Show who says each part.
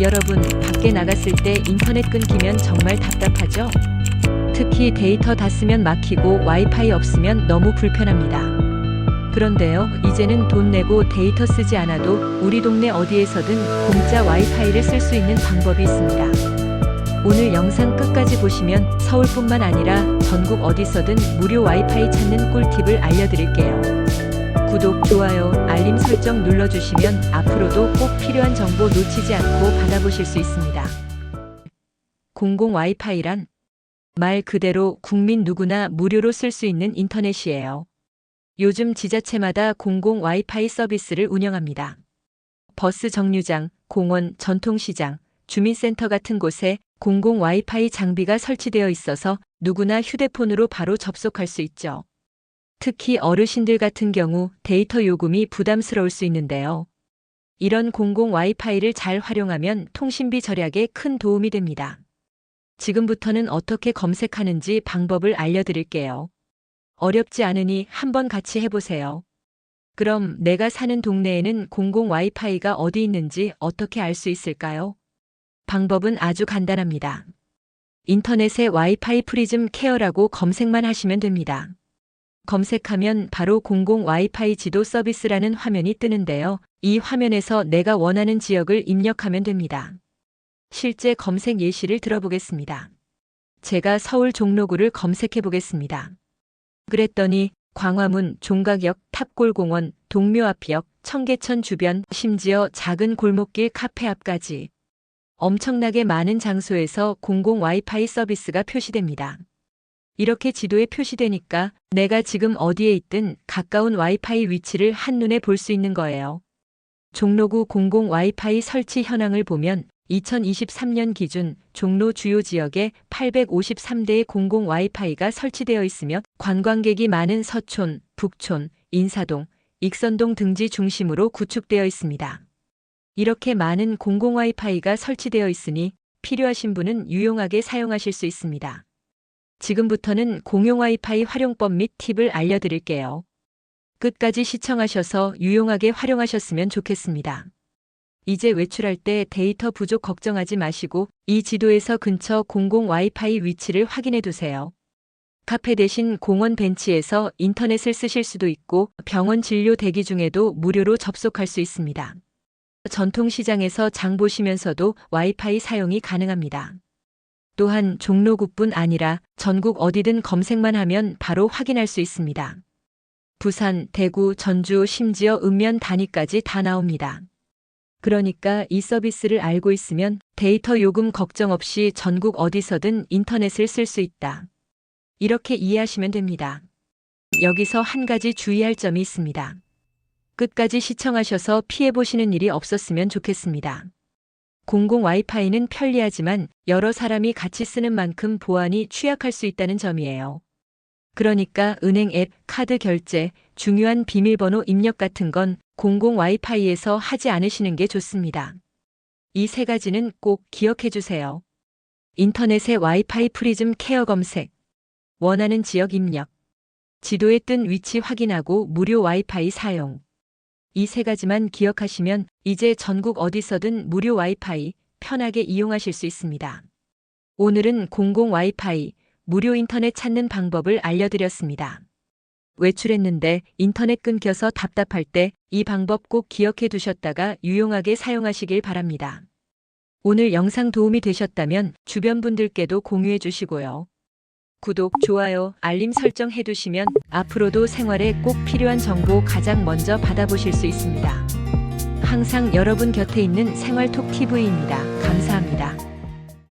Speaker 1: 여러분, 밖에 나갔을 때 인터넷 끊기면 정말 답답하죠? 특히 데이터 다 쓰면 막히고 와이파이 없으면 너무 불편합니다. 그런데요, 이제는 돈 내고 데이터 쓰지 않아도 우리 동네 어디에서든 공짜 와이파이를 쓸 수 있는 방법이 있습니다. 오늘 영상 끝까지 보시면 서울뿐만 아니라 전국 어디서든 무료 와이파이 찾는 꿀팁을 알려드릴게요. 구독, 좋아요, 알림 설정 눌러주시면 앞으로도 꼭 필요한 정보 놓치지 않고 받아보실 수 있습니다. 공공 와이파이란 말 그대로 국민 누구나 무료로 쓸 수 있는 인터넷이에요. 요즘 지자체마다 공공 와이파이 서비스를 운영합니다. 버스 정류장, 공원, 전통시장, 주민센터 같은 곳에 공공 와이파이 장비가 설치되어 있어서 누구나 휴대폰으로 바로 접속할 수 있죠. 특히 어르신들 같은 경우 데이터 요금이 부담스러울 수 있는데요. 이런 공공 와이파이를 잘 활용하면 통신비 절약에 큰 도움이 됩니다. 지금부터는 어떻게 검색하는지 방법을 알려드릴게요. 어렵지 않으니 한번 같이 해보세요. 그럼 내가 사는 동네에는 공공 와이파이가 어디 있는지 어떻게 알 수 있을까요? 방법은 아주 간단합니다. 인터넷에 와이파이 프리즘 케어라고 검색만 하시면 됩니다. 검색하면 바로 공공 와이파이 지도 서비스라는 화면이 뜨는데요. 이 화면에서 내가 원하는 지역을 입력하면 됩니다. 실제 검색 예시를 들어보겠습니다. 제가 서울 종로구를 검색해 보겠습니다. 그랬더니 광화문, 종각역, 탑골공원, 동묘 앞역, 청계천 주변, 심지어 작은 골목길 카페 앞까지 엄청나게 많은 장소에서 공공 와이파이 서비스가 표시됩니다. 이렇게 지도에 표시되니까 내가 지금 어디에 있든 가까운 와이파이 위치를 한눈에 볼 수 있는 거예요. 종로구 공공 와이파이 설치 현황을 보면 2023년 기준 종로 주요 지역에 853대의 공공 와이파이가 설치되어 있으며 관광객이 많은 서촌, 북촌, 인사동, 익선동 등지 중심으로 구축되어 있습니다. 이렇게 많은 공공 와이파이가 설치되어 있으니 필요하신 분은 유용하게 사용하실 수 있습니다. 지금부터는 공용 와이파이 활용법 및 팁을 알려드릴게요. 끝까지 시청하셔서 유용하게 활용하셨으면 좋겠습니다. 이제 외출할 때 데이터 부족 걱정하지 마시고 이 지도에서 근처 공공 와이파이 위치를 확인해 두세요. 카페 대신 공원 벤치에서 인터넷을 쓰실 수도 있고 병원 진료 대기 중에도 무료로 접속할 수 있습니다. 전통시장에서 장 보시면서도 와이파이 사용이 가능합니다. 또한 종로구뿐 아니라 전국 어디든 검색만 하면 바로 확인할 수 있습니다. 부산, 대구, 전주, 심지어 읍면 단위까지 다 나옵니다. 그러니까 이 서비스를 알고 있으면 데이터 요금 걱정 없이 전국 어디서든 인터넷을 쓸 수 있다. 이렇게 이해하시면 됩니다. 여기서 한 가지 주의할 점이 있습니다. 끝까지 시청하셔서 피해보시는 일이 없었으면 좋겠습니다. 공공 와이파이는 편리하지만 여러 사람이 같이 쓰는 만큼 보안이 취약할 수 있다는 점이에요. 그러니까 은행 앱, 카드 결제, 중요한 비밀번호 입력 같은 건 공공 와이파이에서 하지 않으시는 게 좋습니다. 이 세 가지는 꼭 기억해 주세요. 인터넷의 와이파이 프리즘 케어 검색, 원하는 지역 입력, 지도에 뜬 위치 확인하고 무료 와이파이 사용. 이 세 가지만 기억하시면 이제 전국 어디서든 무료 와이파이 편하게 이용하실 수 있습니다. 오늘은 공공 와이파이, 무료 인터넷 찾는 방법을 알려드렸습니다. 외출했는데 인터넷 끊겨서 답답할 때 이 방법 꼭 기억해 두셨다가 유용하게 사용하시길 바랍니다. 오늘 영상 도움이 되셨다면 주변 분들께도 공유해 주시고요. 구독, 좋아요, 알림 설정 해두시면 앞으로도 생활에 꼭 필요한 정보 가장 먼저 받아보실 수 있습니다. 항상 여러분 곁에 있는 생활톡 TV입니다. 감사합니다.